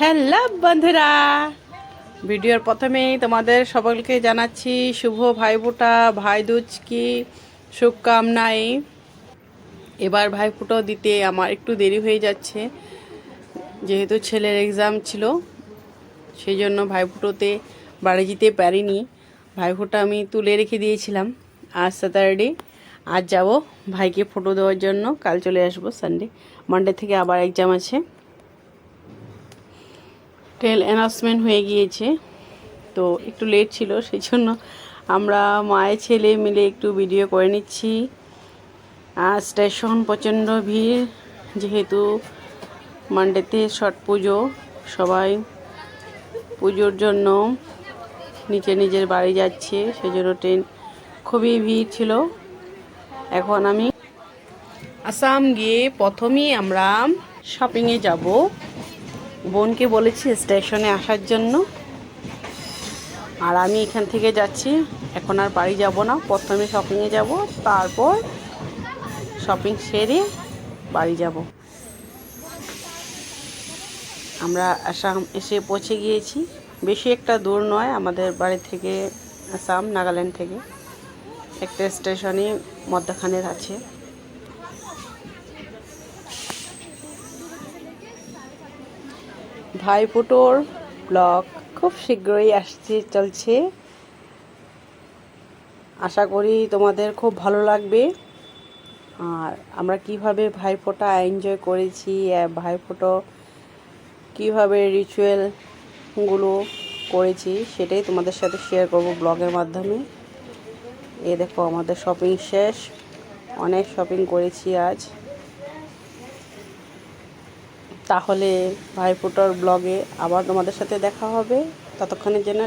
Hello বন্ধুরা। ভিডিওর প্রথমেই তোমাদের সকলকে জানাচ্ছি শুভ ভাইফোঁটা ভাইদুজ কি শুভকামনায় এবার ভাইফোঁটা দিতে আমার একটু দেরি হয়ে যাচ্ছে, যেহেতু ছেলের এক্সাম ছিল সেই জন্য ভাইফোঁটোতে বাড়ি যেতে পারিনি। ভাইফোঁটা আমি তুলে রেখে দিয়েছিলাম আজ স্যাটারডে আজ যাব ভাইকে ফটো দেওয়ার জন্য, কাল চলে আসব সানডে মানডে থেকে আবার এক্সাম আছে। টেল অ্যানাউন্সমেন্ট হয়ে গিয়েছে। তো একটু লেট ছিল সেই জন্য আমরা মায়ের ছেলে মিলে একটু ভিডিও করে নিচ্ছি। আর স্টেশন প্রচণ্ড ভিড়, যেহেতু মানডেতে ছট পুজো, সবাই পুজোর জন্য নিচে নিজের বাড়ি যাচ্ছে সেই জন্য ট্রেন খুবই ভিড় ছিল। এখন আমি আসাম গিয়ে প্রথমেই আমরা শপিংয়ে যাব। বোনকে বলেছি স্টেশনে আসার জন্য। আর আমি এখান থেকে যাচ্ছি। এখন আর বাড়ি যাব না। প্রথমে শপিংয়ে যাব, তারপর শপিং সেরে বাড়ি যাব। আমরা আসাম এসে পৌঁছে গিয়েছি। বেশি একটা দূর নয়, আমাদের বাড়ি থেকে আসাম, নাগাল্যান্ড থেকে। একটা স্টেশনই মধ্যখানের আছে। ভাইফোঁটোর ব্লগ খুব শীঘ্রই আসছে, চলছে। আশা করি তোমাদের খুব ভালো লাগবে। আর আমরা কীভাবে ভাইফোঁটা এনজয় করেছি ভাইফোঁটো কীভাবে রিচুয়ালগুলো করেছি, সেটাই তোমাদের সাথে শেয়ার করব ব্লগের মাধ্যমে। এ দেখো, আমাদের শপিং শেষ। অনেক শপিং করেছি আজ। তাহলে ভাইফোঁটার ব্লগে আবার তোমাদের সাথে দেখা হবে। ততক্ষণের জন্য